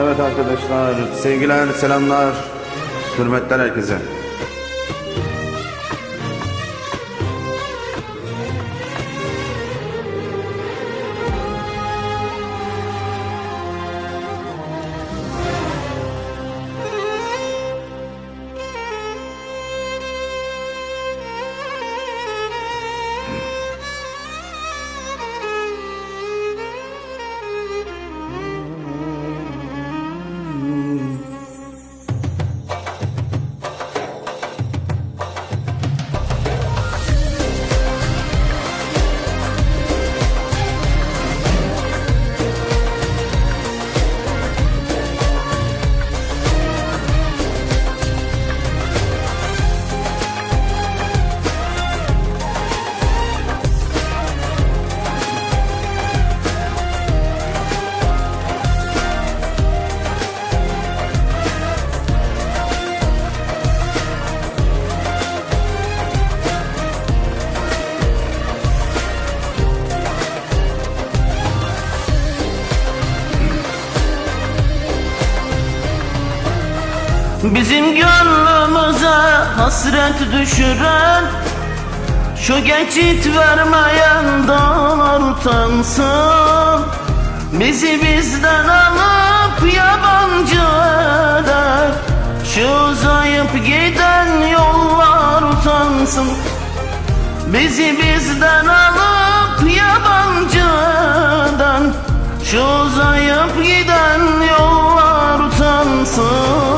Evet arkadaşlar, sevgiler, selamlar, hürmetler herkese. Bizim gönlümüze hasret düşüren Şu geçit vermeyen dağlar utansın. Bizi bizden alıp yabancı eder Şu uzayıp giden yollar utansın. Bizi bizden alıp yabancı eden Şu uzayıp giden yollar utansın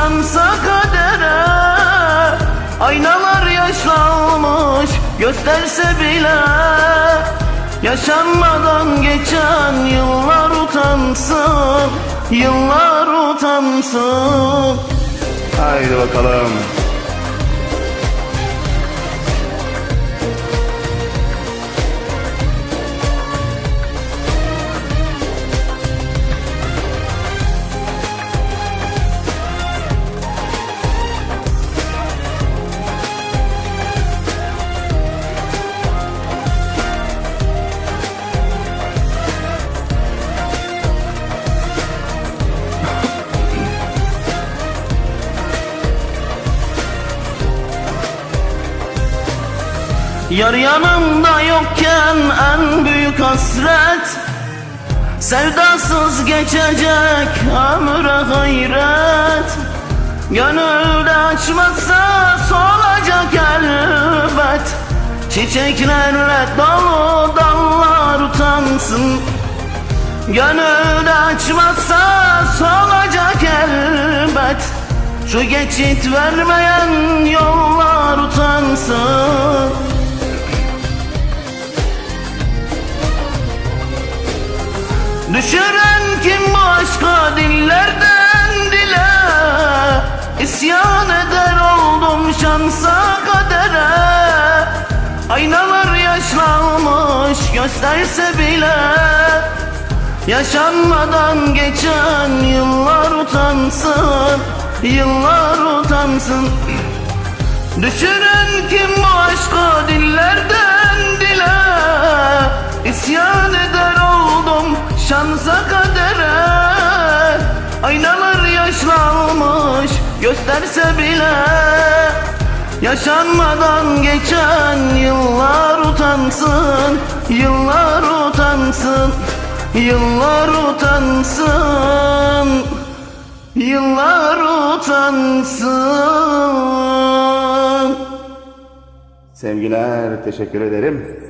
şansa kadere Aynalar yaşlanmış gösterse bile Yaşanmadan geçen yıllar utansın Yıllar utansın Haydi bakalım. Yar yanımda yokken en büyük hasret Sevdasız geçecek ömre hayret. Gönülde açmazsa solacak elbet. Çiçeklerle dolu dallar utansın. Gönülde açmazsa solacak elbet. Şu geçit vermeyen yollar utansın Düşüren kim bu aşka dillerden dile? İsyan eder oldum şansa kadere. Aynalar yaşlanmış gösterse bile. Yaşanmadan geçen yıllar utansın Yıllar utansın. Düşüren kim bu aşkı dillerden dile? İsyan eder şansa kadere Aynalar yaşlanmış gösterse bile Yaşanmadan geçen yıllar utansın Yıllar utansın Yıllar utansın Yıllar utansın Sevgiler, teşekkür ederim.